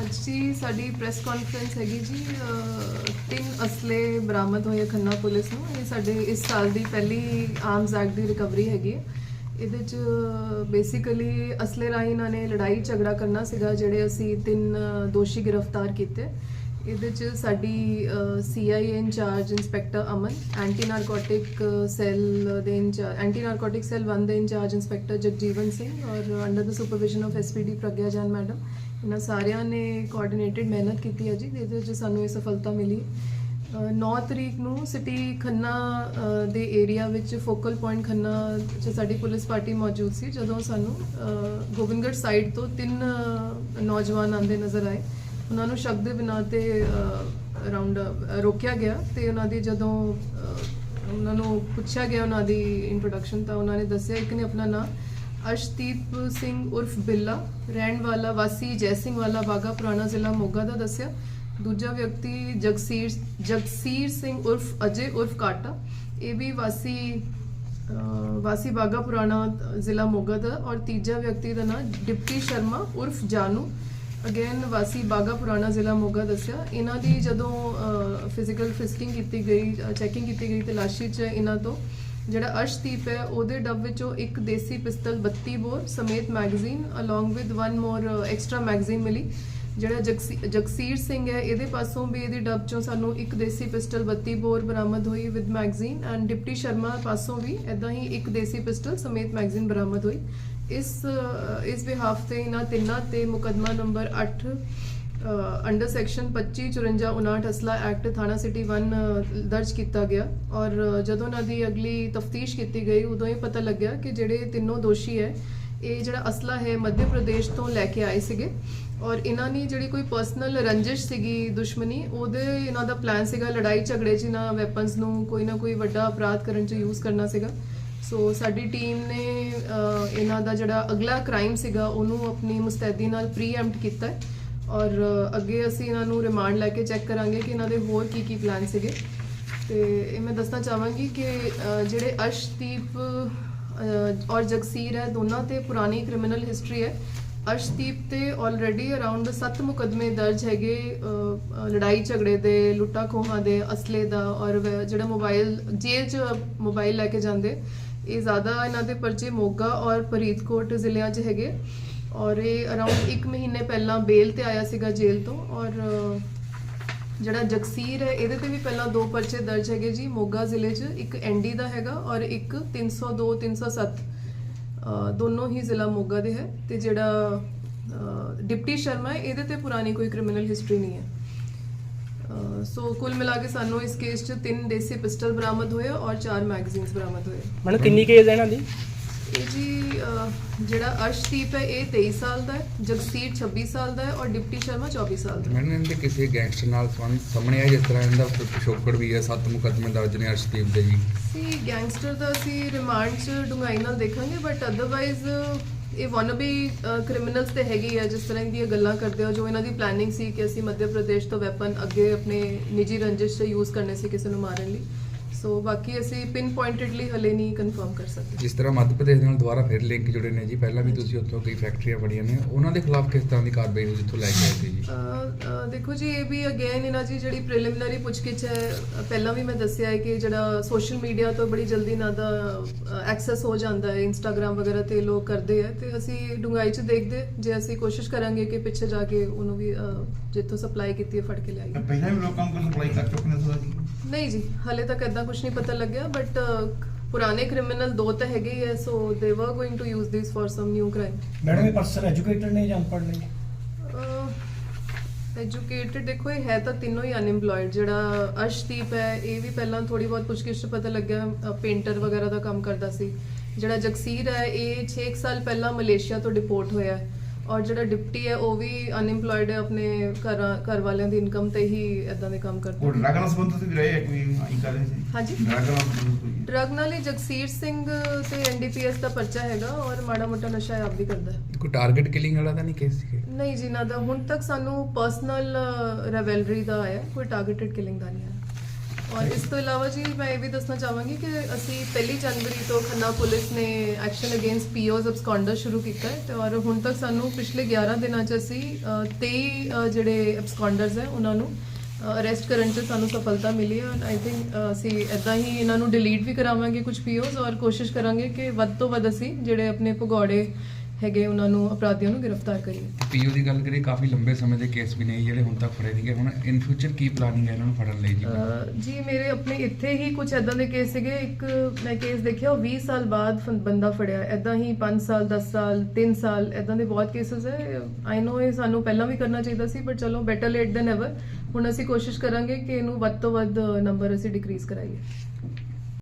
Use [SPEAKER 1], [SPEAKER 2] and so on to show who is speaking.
[SPEAKER 1] ਅੱਜ ਜੀ ਸਾਡੀ ਪ੍ਰੈਸ ਕਾਨਫਰੰਸ ਹੈਗੀ ਜੀ ਅਹ, ਤਿੰਨ ਅਸਲੇ ਬਰਾਮਦ ਹੋਏ ਖੰਨਾ ਪੁਲਿਸ ਨੂੰ। ਇਹ ਸਾਡੇ ਇਸ ਸਾਲ ਦੀ ਪਹਿਲੀ ਆਰਮਸ ਐਕਟ ਦੀ ਰਿਕਵਰੀ ਹੈਗੀ ਹੈ ਇਹਦੇ ਚ ਬੇਸਿਕਲੀ ਅਸਲੇ ਰਾਹੀਂ ਇਹਨਾਂ ਨੇ ਲੜਾਈ ਝਗੜਾ ਕਰਨਾ ਸੀਗਾ ਜਿਹੜੇ ਅਸੀਂ ਤਿੰਨ ਦੋਸ਼ੀ ਗ੍ਰਿਫਤਾਰ ਕੀਤੇ। ਇਹਦੇ ਚ ਸਾਡੀ CIA incharge inspector Aman anti narcotic cell ਦੇ ਇੰਚਾਰਜ ਐਂਟੀ ਨਾਰਕੋਟਿਕ ਸੈੱਲ 1 ਦੇ ਇੰਚਾਰਜ ਇੰਸਪੈਕਟਰ ਜਗਜੀਵਨ ਸਿੰਘ ਔਰ under the supervision of SPD Pragya Jain madam. ਇਹਨਾਂ ਸਾਰਿਆਂ ਨੇ ਕੋਆਰਡੀਨੇਟਿਡ ਮਿਹਨਤ ਕੀਤੀ ਹੈ ਜੀ ਜਿਹਦੇ ਵਿੱਚ ਸਾਨੂੰ ਇਹ ਸਫਲਤਾ ਮਿਲੀ ਅ, 9 ਤਰੀਕ ਨੂੰ ਸਿਟੀ ਖੰਨਾ ਦੇ ਏਰੀਆ ਵਿੱਚ ਫੋਕਲ ਪੁਆਇੰਟ ਖੰਨਾ 'ਚ ਸਾਡੀ ਪੁਲਿਸ ਪਾਰਟੀ ਮੌਜੂਦ ਸੀ ਜਦੋਂ ਸਾਨੂੰ ਗੋਬਿੰਦਗੜ੍ਹ ਸਾਈਡ ਤੋਂ ਤਿੰਨ ਨੌਜਵਾਨ ਆਂਦੇ ਨਜ਼ਰ ਆਏ। ਉਹਨਾਂ ਨੂੰ ਸ਼ੱਕ ਦੇ ਬਿਨਾਂ ਤੇ ਅਰਾਊਂਡ ਰੋਕਿਆ ਗਿਆ ਤੇ ਉਹਨਾਂ ਦੀ ਜਦੋਂ ਉਹਨਾਂ ਨੂੰ ਪੁੱਛਿਆ ਗਿਆ ਉਹਨਾਂ ਦੀ ਇੰਟਰੋਡਕਸ਼ਨ ਤਾਂ ਉਹਨਾਂ ਨੇ ਦੱਸਿਆ ਇੱਕ ਨੇ ਆਪਣਾ ਨਾਮ ਅਰਸ਼ਦੀਪ ਸਿੰਘ ਉਰਫ ਬਿੱਲਾ, ਰਹਿਣ ਵਾਲਾ ਵਾਸੀ ਜੈ ਸਿੰਘ ਵਾਲਾ ਬਾਗਾ, ਪੁਰਾਣਾ ਜ਼ਿਲ੍ਹਾ ਮੋਗਾ ਦਾ ਦੱਸਿਆ। ਦੂਜਾ ਵਿਅਕਤੀ ਜਗਸੀਰ ਜਗਸੀਰ ਸਿੰਘ ਉਰਫ ਅਜੇ ਉਰਫ ਕਾਟਾ, ਇਹ ਵੀ ਵਾਸੀ ਵਾਸੀ ਬਾਗਾ, ਪੁਰਾਣਾ ਜ਼ਿਲ੍ਹਾ ਮੋਗਾ ਦਾ ਔਰ ਤੀਜਾ ਵਿਅਕਤੀ ਦਾ ਨਾਮ ਡਿਪਟੀ ਸ਼ਰਮਾ ਉਰਫ ਜਾਨੂ। ਅਗੇਨ ਵਾਸੀ ਬਾਗਾ ਪੁਰਾਣਾ ਜ਼ਿਲ੍ਹਾ ਮੋਗਾ ਦੱਸਿਆ, ਇਹਨਾਂ ਦੀ ਜਦੋਂ ਫਿਜ਼ੀਕਲ ਫਿਸਟਿੰਗ ਕੀਤੀ ਗਈ ਚੈਕਿੰਗ ਕੀਤੀ ਗਈ ਤਲਾਸ਼ੀ 'ਚ ਇਹਨਾਂ ਤੋਂ, ਜਿਹੜਾ ਅਰਸ਼ਦੀਪ ਹੈ, ਉਹਦੇ ਡੱਬ ਵਿੱਚੋਂ ਇੱਕ ਦੇਸੀ ਪਿਸਤਲ 32 ਬੋਰ ਸਮੇਤ magazine along with one more extra magazine ਮਿਲੀ, ਜਿਹੜਾ ਜਗਸੀ- ਜਗਸੀਰ ਸਿੰਘ ਹੈ, ਇਹਦੇ ਪਾਸੋਂ ਵੀ ਇਹਦੀ ਡੱਬ ਚੋਂ ਸਾਨੂੰ ਇੱਕ ਦੇਸੀ ਪਿਸਟਲ 32 ਬੋਰ ਬਰਾਮਦ ਹੋਈ with magazine and deputy Sharma ਪਾਸੋਂ ਵੀ ਇਦਾਂ ਹੀ ਇੱਕ ਦੇਸੀ ਪਿਸਟਲ ਸਮੇਤ ਮੈਗਜ਼ੀਨ ਬਰਾਮਦ ਹੋਈ। ਇਸ ਅ, ਇਸ ਬਿਹਾਫ ਤੇ ਇਹਨਾਂ ਤਿੰਨਾਂ ਤੇ ਮੁਕਦਮਾ ਨੰਬਰ 8 ਅੰਡਰ ਸੈਕਸ਼ਨ 25 54 59 ਅਸਲਾ ਐਕਟ ਥਾਣਾ ਸਿਟੀ 1 ਦਰਜ ਕੀਤਾ ਗਿਆ। ਔਰ ਜਦੋਂ ਉਹਨਾਂ ਦੀ ਅਗਲੀ ਤਫਤੀਸ਼ ਕੀਤੀ ਗਈ ਉਦੋਂ ਇਹ ਪਤਾ ਲੱਗਿਆ ਕਿ ਜਿਹੜੇ ਤਿੰਨੋਂ ਦੋਸ਼ੀ ਹੈ ਇਹ ਜਿਹੜਾ ਅਸਲਾ ਹੈ ਮੱਧ ਪ੍ਰਦੇਸ਼ ਤੋਂ ਲੈ ਕੇ ਆਏ ਸੀਗੇ। ਔਰ ਇਹਨਾਂ ਨੇ ਜਿਹੜੀ ਕੋਈ ਪਰਸਨਲ ਰੰਜਿਸ਼ ਸੀਗੀ ਦੁਸ਼ਮਣੀ ਉਹਦੇ ਇਹਨਾਂ ਦਾ ਪਲਾਨ ਸੀਗਾ ਲੜਾਈ ਝਗੜੇ 'ਚ ਇਹਨਾਂ ਵੈਪਨਸ ਨੂੰ ਕੋਈ ਨਾ ਕੋਈ ਵੱਡਾ ਅਪਰਾਧ ਕਰਨ 'ਚ ਯੂਜ਼ ਕਰਨਾ ਸੀਗਾ। ਸੋ ਸਾਡੀ ਟੀਮ ਨੇ ਇਹਨਾਂ ਦਾ ਜਿਹੜਾ ਅਗਲਾ ਕ੍ਰਾਈਮ ਸੀਗਾ, ਉਹਨੂੰ ਆਪਣੀ ਮੁਸਤੈਦੀ ਨਾਲ ਪ੍ਰੀਐਮਪਟ ਕੀਤਾ ਹੈ। ਔਰ ਅੱਗੇ ਅਸੀਂ ਇਹਨਾਂ ਨੂੰ ਰਿਮਾਂਡ ਲੈ ਕੇ ਚੈੱਕ ਕਰਾਂਗੇ ਕਿ ਇਹਨਾਂ ਦੇ ਹੋਰ ਕੀ ਕੀ ਪਲਾਨ ਸੀਗੇ। ਤੇ ਇਹ ਮੈਂ ਦੱਸਣਾ ਚਾਹਾਂਗੀ ਕਿ ਜਿਹੜੇ ਅਰਸ਼ਦੀਪ ਔਰ ਜਗਸੀਰ ਹੈ, ਦੋਨਾਂ ਤੇ ਪੁਰਾਣੀ ਕ੍ਰਿਮੀਨਲ ਹਿਸਟਰੀ ਹੈ। ਅਰਸ਼ਦੀਪ ਤੇ ਆਲਰੇਡੀ ਅਰਾਊਂਡ 7 ਮੁਕਦਮੇ ਦਰਜ ਹੈਗੇ ਲੜਾਈ ਝਗੜੇ ਦੇ, ਲੁੱਟਾ ਖੋਹਾਂ ਦੇ, ਅਸਲੇ ਦਾ, ਔਰ ਜਿਹੜਾ ਮੋਬਾਈਲ ਜੇਲ੍ਹ 'ਚ ਮੋਬਾਈਲ ਲੈ ਕੇ ਜਾਂਦੇ। ਇਹ ਜ਼ਿਆਦਾ ਇਹਨਾਂ ਦੇ ਪਰਚੇ ਮੋਗਾ ਔਰ ਫਰੀਦਕੋਟ ਜ਼ਿਲ੍ਹਿਆਂ 'ਚ ਹੈਗੇ। ਔਰ ਇਹ ਅਰਾਊਂਡ 1 ਮਹੀਨੇ ਪਹਿਲਾਂ ਬੇਲ ਤੇ ਆਇਆ ਸੀਗਾ ਜੇਲ੍ਹ ਤੋਂ। ਔਰ ਜਿਹੜਾ ਜਗਸੀਰ ਹੈ, ਇਹਦੇ ਤੇ ਵੀ ਪਹਿਲਾਂ ਦੋ ਪਰਚੇ ਦਰਜ ਹੈਗੇ ਜੀ, ਮੋਗਾ ਜ਼ਿਲ੍ਹੇ 'ਚ। ਇੱਕ ਐਨਡੀ ਦਾ ਹੈਗਾ ਔਰ ਇੱਕ 302 307 ਅਹ, ਦੋਨੋਂ ਹੀ ਜ਼ਿਲ੍ਹਾ ਮੋਗਾ ਦੇ ਹੈ। ਤੇ ਜਿਹੜਾ ਡਿਪਟੀ ਸ਼ਰਮਾ ਹੈ, ਇਹਦੇ ਤੇ ਪੁਰਾਣੀ ਕੋਈ ਕ੍ਰਿਮੀਨਲ ਹਿਸਟਰੀ ਨਹੀਂ ਹੈ। ਸੋ ਕੁੱਲ ਮਿਲਾ ਕੇ ਸਾਨੂੰ ਇਸ ਕੇਸ 'ਚ ਤਿੰਨ ਦੇਸੀ ਪਿਸਟਲ ਬਰਾਮਦ ਹੋਏ ਔਰ ਚਾਰ ਮੈਗਜ਼ੀਨਸ ਬਰਾਮਦ ਹੋਏ।
[SPEAKER 2] ਮੈਨੂੰ ਕਿੰਨੀ ਕੇਸ ਹੈ ਇਹਨਾਂ ਦੀ?
[SPEAKER 1] ਇਹ ਜੀ ਅਹ, ਜਿਹੜਾ ਅਰਸ਼ਦੀਪ ਹੈ ਇਹ 23 ਸਾਲ ਦਾ ਹੈ ਜਗਸੀਰ 26 ਸਾਲ ਦਾ ਹੈ ਔਰ ਡਿਪਟੀ ਸ਼ਰਮਾ 24 ਸਾਲ ਦਾ ਹੈ।
[SPEAKER 3] ਮੈਨੂੰ ਇਹਦੇ ਕਿਸੇ ਗੈਂਗਸਟਰ ਨਾਲ ਸੰਬੰਧ ਸਾਹਮਣੇ ਆਇਆ ਜਿਸ ਤਰ੍ਹਾਂ ਇਹਦਾ ਪਿਛੋਕੜ ਵੀ ਹੈ ਸੱਤ ਮੁਕੱਦਮੇ ਦਰਜ ਨੇ ਅਰਸ਼ਦੀਪ ਦੇ ਜੀ?
[SPEAKER 1] ਸੀ ਗੈਂਗਸਟਰ ਦਾ ਅਸੀਂ ਰਿਮਾਂਡ 'ਚ ਡੂੰਘਾਈ ਨਾਲ ਦੇਖਾਂਗੇ ਬਟ ਅਦਰਵਾਈਜ਼ ਇਹ ਵਾਨਬੀ ਕ੍ਰਿਮੀਨਲਸ ਤੇ ਹੈਗੀ ਆ, ਜਿਸ ਤਰ੍ਹਾਂ ਦੀਆਂ ਗੱਲਾਂ ਕਰਦੇ ਹੋ ਜੋ ਇਹਨਾਂ ਦੀ ਪਲੈਨਿੰਗ ਸੀ ਕਿ ਅਸੀਂ ਮੱਧ ਪ੍ਰਦੇਸ਼ ਤੋਂ ਵੈਪਨ ਅੱਗੇ ਆਪਣੇ ਨਿੱਜੀ ਰੰਜਿਸ਼ 'ਚ ਯੂਜ਼ ਕਰਨੇ ਸੀ ਕਿਸੇ ਨੂੰ ਮਾਰਨ ਲਈ। ਸੋ ਬਾਕੀ ਅਸੀਂ ਪਿਨ ਪੁਆਇੰਟਡਲੀ ਹਲੇ ਨਹੀਂ ਕਨਫਰਮ ਕਰ ਸਕਦੇ।
[SPEAKER 3] ਜਿਸ ਤਰ੍ਹਾਂ ਮੱਧ ਪ੍ਰਦੇਸ਼ ਨਾਲ ਦੁਬਾਰਾ ਫਿਰ ਲਿੰਕ ਜੁੜੇ ਨੇ ਜੀ। ਪਹਿਲਾਂ ਵੀ ਤੁਸੀਂ ਉੱਥੋਂ ਕਈ ਫੈਕਟਰੀਆਂ ਬੜੀਆਂ ਨੇ। ਉਹਨਾਂ ਦੇ ਖਿਲਾਫ ਕਿਸ ਤਰ੍ਹਾਂ ਦੀ ਕਾਰਵਾਈ ਹੋਈ ਜਿੱਥੋਂ ਲੈ ਕੇ ਆਏ ਸੀ ਜੀ?
[SPEAKER 1] ਦੇਖੋ ਜੀ ਇਹ ਵੀ ਅਗੇਨ ਇਹਨਾਂ ਦੀ ਜਿਹੜੀ ਪ੍ਰੀਲਿਮਿਨਰੀ ਪੁੱਛਗਿੱਛ ਹੈ ਪਹਿਲਾਂ ਵੀ ਮੈਂ ਦੱਸਿਆ ਹੈ ਕਿ ਜਿਹੜਾ ਸੋਸ਼ਲ ਮੀਡੀਆ ਤੋਂ ਬੜੀ ਜਲਦੀ ਇਹਨਾਂ ਦਾ ਐਕਸੈਸ ਹੋ ਜਾਂਦਾ ਹੈ। ਇੰਸਟਾਗ੍ਰam ਵਗੈਰਾ ਤੇ ਲੋਕ ਕਰਦੇ ਆ ਤੇ ਅਸੀਂ ਡੂੰਘਾਈ 'ਚ ਦੇਖਦੇ ਜੇ ਅਸੀਂ ਕੋਸ਼ਿਸ਼ ਕਰਾਂਗੇ ਕਿ ਪਿੱਛੇ ਜਾ ਕੇ ਉਹਨੂੰ ਵੀ ਜਿੱਥੋਂ ਸਪਲਾਈ ਕੀਤੀ ਹੈ ਫੜ ਕੇ ਲਿਆਈਏ।
[SPEAKER 4] ਪਹਿਲਾਂ ਵੀ ਲੋਕਾਂ ਨੂੰ ਸਪਲਾਈ ਕਰ ਚੁੱਕੇ ਨੇ ਸਦਾ ਜੀ।
[SPEAKER 1] ਨਹੀਂ ਜੀ ਹਲੇ ਤੱਕ ਐਦਾਂ ਕੁਝ ਨਹੀਂ ਪਤਾ ਲੱਗਿਆ ਬਟ ਪੁਰਾਣੇ ਕ੍ਰਿਮੀਨਲ ਦੋ ਤਾਂ ਹੈਗੇ ਹੀ ਹੈ so they were going to use this for some new crime
[SPEAKER 2] madam ਇਹ ਪਰਸਨ ਐਜੂਕੇਟਡ ਨੇ ਜਾਂ ਅਨਪੜ੍ਹ ਨੇ?
[SPEAKER 1] ਐਜੂਕੇਟਡ ਦੇਖੋ ਇਹ ਹੈ ਤਾਂ ਤਿੰਨੋਂ ਹੀ ਅਨਇੰਪਲੋਇਡ ਜਿਹੜਾ ਅਰਸ਼ਦੀਪ ਹੈ ਇਹ ਵੀ ਪਹਿਲਾਂ ਥੋੜੀ ਬਹੁਤ ਪੁੱਛਗਿੱਛ 'ਚ ਪਤਾ ਲੱਗਿਆ ਪੇਂਟਰ ਵਗੈਰਾ ਦਾ ਕੰਮ ਕਰਦਾ ਸੀ। ਜਿਹੜਾ ਜਗਸੀਰ ਹੈ ਇਹ 6 ਸਾਲ ਪਹਿਲਾਂ ਮਲੇਸ਼ੀਆ ਤੋਂ ਡਿਪੋਰਟ ਹੋਇਆ ਹੈ। ਔਰ ਜਿਹੜਾ ਡਿਪਟੀ ਹੈ ਉਹ ਵੀ ਅਨਇੰਪਲੋਇਡ ਹੈ ਆਪਣੇ ਘਰ ਘਰ ਵਾਲਿਆਂ ਦੀ ਇਨਕਮ ਤੇ ਹੀ ਇਦਾਂ ਦੇ ਕੰਮ ਕਰਦਾ
[SPEAKER 4] ਉਹ ਡਰਗ ਨਾਲ ਸੰਬੰਧਿਤ ਵੀ ਰਹੇ ਹੈ ਕੋਈ? ਆਈ ਕਰ ਰਹੇ ਸੀ
[SPEAKER 1] ਹਾਂਜੀ।
[SPEAKER 4] ਡਰਗ ਨਾਲ ਸੰਬੰਧਿਤ ਕੋਈ?
[SPEAKER 1] ਡਰਗ ਨਾਲ ਹੀ ਜਗਸੀਰ ਸਿੰਘ ਤੇ ਐਨਡੀਪੀਐਸ ਦਾ ਪਰਚਾ ਹੈਗਾ ਔਰ ਮਾੜਾ ਮੋਟਾ ਨਸ਼ਾ ਆਪ ਵੀ ਕਰਦਾ ਹੈ।
[SPEAKER 3] ਕੋਈ ਟਾਰਗੇਟ ਕਿਲਿੰਗ ਵਾਲਾ ਤਾਂ ਨਹੀਂ ਕੇਸ ਸੀ
[SPEAKER 1] ਨਹੀਂ ਜੀ ਨਾ ਦਾ ਹੁਣ ਤੱਕ ਸਾਨੂੰ ਪਰਸਨਲ ਰੈਵਲਰੀ ਦਾ ਆਇਆ ਕੋਈ ਟਾਰਗੇਟਡ ਕਿਲਿੰਗ ਦਾ ਨਹੀਂ ਆਇਆ। ਔਰ ਇਸ ਤੋਂ ਇਲਾਵਾ ਜੀ ਮੈਂ ਇਹ ਵੀ ਦੱਸਣਾ ਚਾਹਾਂਗੀ ਕਿ ਅਸੀਂ ਪਹਿਲੀ ਜਨਵਰੀ ਤੋਂ ਖੰਨਾ ਪੁਲਿਸ ਨੇ ਐਕਸ਼ਨ ਅਗੇਂਸਟ ਪੀਓਜ਼ ਅਬਸਕੌਂਡਰ ਸ਼ੁਰੂ ਕੀਤਾ ਹੈ ਤੇ ਔਰ ਹੁਣ ਤੱਕ ਸਾਨੂੰ ਪਿਛਲੇ 11 ਦਿਨਾਂ 'ਚ ਅਸੀਂ ਅ, 23 ਜਿਹੜੇ ਅਬਸਕੌਂਡਰਸ ਹੈ ਉਹਨਾਂ ਨੂੰ ਅਰੈਸਟ ਕਰਨ 'ਚ ਸਾਨੂੰ ਸਫਲਤਾ ਮਿਲੀ ਹੈ। ਆਈ ਥਿੰਕ ਅਸੀਂ ਇਦਾਂ ਹੀ ਇਹਨਾਂ ਨੂੰ ਡਿਲੀਟ ਵੀ ਕਰਾਵਾਂਗੇ ਕੁਝ ਪੀਓਜ਼ ਔਰ ਕੋਸ਼ਿਸ਼ ਕਰਾਂਗੇ ਕਿ ਵੱਧ ਤੋਂ ਵੱਧ ਅਸੀਂ ਜਿਹੜੇ ਆਪਣੇ ਭਗੌੜੇ ਹੈਗੇ ਉਹਨਾਂ ਨੂੰ ਅਪਰਾਧੀਆਂ ਨੂੰ ਗ੍ਰਿਫਤਾਰ ਕਰੀਏ।
[SPEAKER 3] ਪੀਓ ਦੀ ਗੱਲ ਕਰੀਏ ਕਾਫੀ ਲੰਬੇ ਸਮੇਂ ਦੇ ਕੇਸ ਵੀ ਨੇ ਜਿਹੜੇ ਹੁਣ ਤੱਕ ਫੜੇ ਨਹੀਂ ਗਏ। ਹੁਣ ਇਨ ਫਿਊਚਰ ਕੀ ਪਲਾਨਿੰਗ ਹੈ ਇਹਨਾਂ ਨੂੰ ਫੜਨ ਲਈ ਜੀ?
[SPEAKER 1] ਅਹ ਜੀ ਮੇਰੇ ਆਪਣੇ ਇੱਥੇ ਹੀ ਕੁਝ ਐਦਾਂ ਦੇ ਕੇਸ ਸੀਗੇ। ਇੱਕ ਮੈਂ ਕੇਸ ਦੇਖਿਆ ਉਹ 20 ਸਾਲ ਬਾਅਦ ਫੰ- ਬੰਦਾ ਫੜਿਆ। ਐਦਾਂ ਹੀ 5 ਸਾਲ 10 ਸਾਲ 3 ਸਾਲ ਐਦਾਂ ਦੇ ਬਹੁਤ ਕੇਸਸ ਹੈ। ਆਈ ਨੋ ਇਹ ਸਾਨੂੰ ਪਹਿਲਾਂ ਵੀ ਕਰਨਾ ਚਾਹੀਦਾ ਸੀ ਬਟ ਚਲੋ ਬੈਟਰ ਲੇਟ ਦੈਨ ਐਵਰ ਹੁਣ ਅਸੀਂ ਕੋਸ਼ਿਸ਼ ਕਰਾਂਗੇ ਕਿ ਇਹਨੂੰ ਵੱਧ ਤੋਂ ਵੱਧ ਨੰਬਰ ਅਸੀਂ ਡਿਕਰੀਜ਼ ਕਰਾਈਏ।